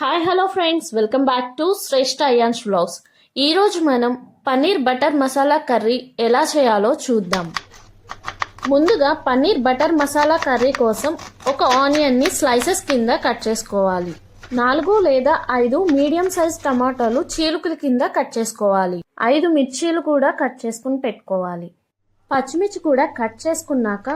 Hi hello friends welcome back to Shreshta Ayaan's vlogs ఈరోజు మనం paneer butter masala curry ఎలా చేయాలో చూద్దాం. ముందుగా పన్నీర్ బటర్ మసాలా కర్రీ కోసం ఒక ఆనియన్ని స్లైసెస్ కింద కట్ చేసుకోవాలి. నాలుగు లేదా ఐదు మీడియం సైజ్ టమాటాలు చీలుకల కింద కట్ చేసుకోవాలి. ఐదు మిర్చీలు కూడా కట్ చేసుకుని పెట్టుకోవాలి. పచ్చిమిర్చి కూడా కట్ చేసుకున్నాక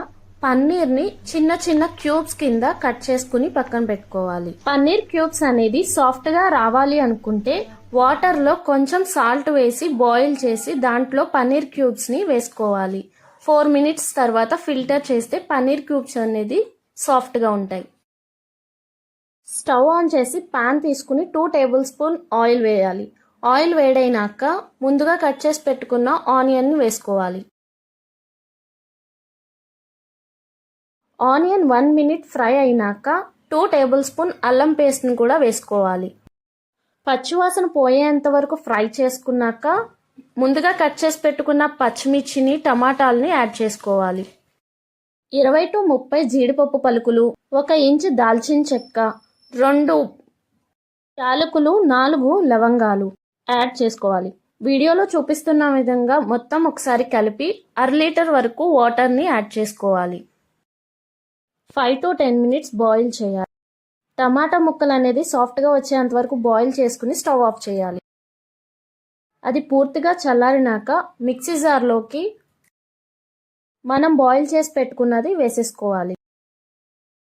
పన్నీర్ని చిన్న చిన్న క్యూబ్స్ కింద కట్ చేసుకుని పక్కన పెట్టుకోవాలి. పన్నీర్ క్యూబ్స్ అనేది సాఫ్ట్గా రావాలి అనుకుంటే వాటర్లో కొంచెం సాల్ట్ వేసి బాయిల్ చేసి దాంట్లో పన్నీర్ క్యూబ్స్ని వేసుకోవాలి. ఫోర్ మినిట్స్ తర్వాత ఫిల్టర్ చేస్తే పన్నీర్ క్యూబ్స్ అనేది సాఫ్ట్గా ఉంటాయి. స్టవ్ ఆన్ చేసి పాన్ తీసుకుని టూ టేబుల్ స్పూన్ ఆయిల్ వేయాలి. ఆయిల్ వేడైనాక ముందుగా కట్ చేసి పెట్టుకున్న ఆనియన్ని వేసుకోవాలి. ఆనియన్ వన్ మినిట్ ఫ్రై అయినాక టూ టేబుల్ స్పూన్ అల్లం పేస్ట్ని కూడా వేసుకోవాలి. పచ్చివాసన పోయేంత వరకు ఫ్రై చేసుకున్నాక ముందుగా కట్ చేసి పెట్టుకున్న పచ్చిమిర్చిని టమాటాలని యాడ్ చేసుకోవాలి. ఇరవై టు ముప్పై జీడిపప్పు పలుకులు ఒక ఇంచు దాల్చిన చెక్క రెండు యాలకులు నాలుగు లవంగాలు యాడ్ చేసుకోవాలి. వీడియోలో చూపిస్తున్న విధంగా మొత్తం ఒకసారి కలిపి అర లీటర్ వరకు వాటర్ని యాడ్ చేసుకోవాలి. Five to ten minutes boil చేయాలి. టమాటా ముక్కలు అనేది సాఫ్ట్గా వచ్చేంత వరకు బాయిల్ చేసుకుని స్టవ్ ఆఫ్ చేయాలి. అది పూర్తిగా చల్లారినాక మిక్సీ జార్లోకి మనం బాయిల్ చేసి పెట్టుకున్నది వేసేసుకోవాలి.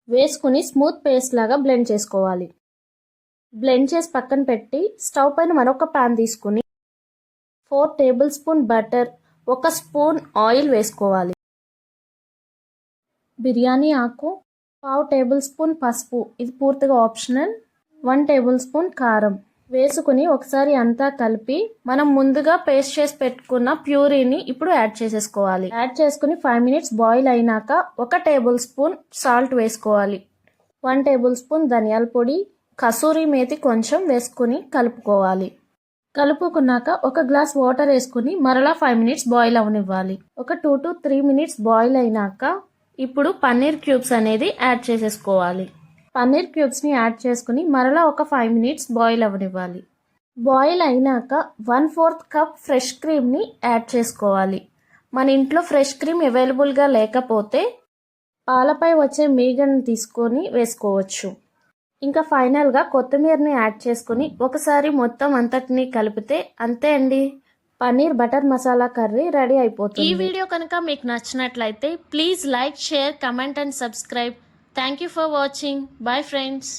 వేసుకుని స్మూత్ పేస్ట్ లాగా బ్లెండ్ చేసుకోవాలి. బ్లెండ్ చేసి పక్కన పెట్టి స్టవ్ పైన మరొక ప్యాన్ తీసుకుని ఫోర్ టేబుల్ స్పూన్ బటర్ ఒక స్పూన్ ఆయిల్ వేసుకోవాలి. బిర్యానీ ఆకు పావు టేబుల్ స్పూన్ పసుపు ఇది పూర్తిగా ఆప్షనల్. వన్ టేబుల్ స్పూన్ కారం. వేసుకుని ఒకసారి అంతా కలిపి మనం ముందుగా పేస్ట్ చేసి పెట్టుకున్న ప్యూరీని ఇప్పుడు యాడ్ చేసేసుకోవాలి. యాడ్ చేసుకుని ఫైవ్ మినిట్స్ బాయిల్ అయినాక ఒక టేబుల్ స్పూన్ సాల్ట్ వేసుకోవాలి. వన్ టేబుల్ స్పూన్ ధనియాల పొడి కసూరి మేతి కొంచెం వేసుకుని కలుపుకోవాలి. కలుపుకున్నాక ఒక గ్లాస్ వాటర్ వేసుకుని మరలా ఫైవ్ మినిట్స్ బాయిల్ అవనివ్వాలి. ఒక two to three minutes boil అయినాక ఇప్పుడు పన్నీర్ క్యూబ్స్ అనేది యాడ్ చేసేసుకోవాలి. పన్నీర్ క్యూబ్స్ని యాడ్ చేసుకుని మరలా ఒక ఫైవ్ మినిట్స్ బాయిల్ అవ్వనివ్వాలి బాయిల్ అయినాక వన్ ఫోర్త్ కప్ ఫ్రెష్ క్రీమ్ని యాడ్ చేసుకోవాలి. మన ఇంట్లో ఫ్రెష్ క్రీమ్ అవైలబుల్గా లేకపోతే పాలపై వచ్చే మీగను తీసుకొని వేసుకోవచ్చు. ఇంకా ఫైనల్గా కొత్తిమీరని యాడ్ చేసుకుని ఒకసారి మొత్తం అంతటిని కలిపితే అంతే అండి. Paneer butter masala curry ready అయిపోతుంది. ఈ వీడియో కనుక మీకు నచ్చినట్లయితే please like share comment and subscribe. Thank you for watching. Bye friends.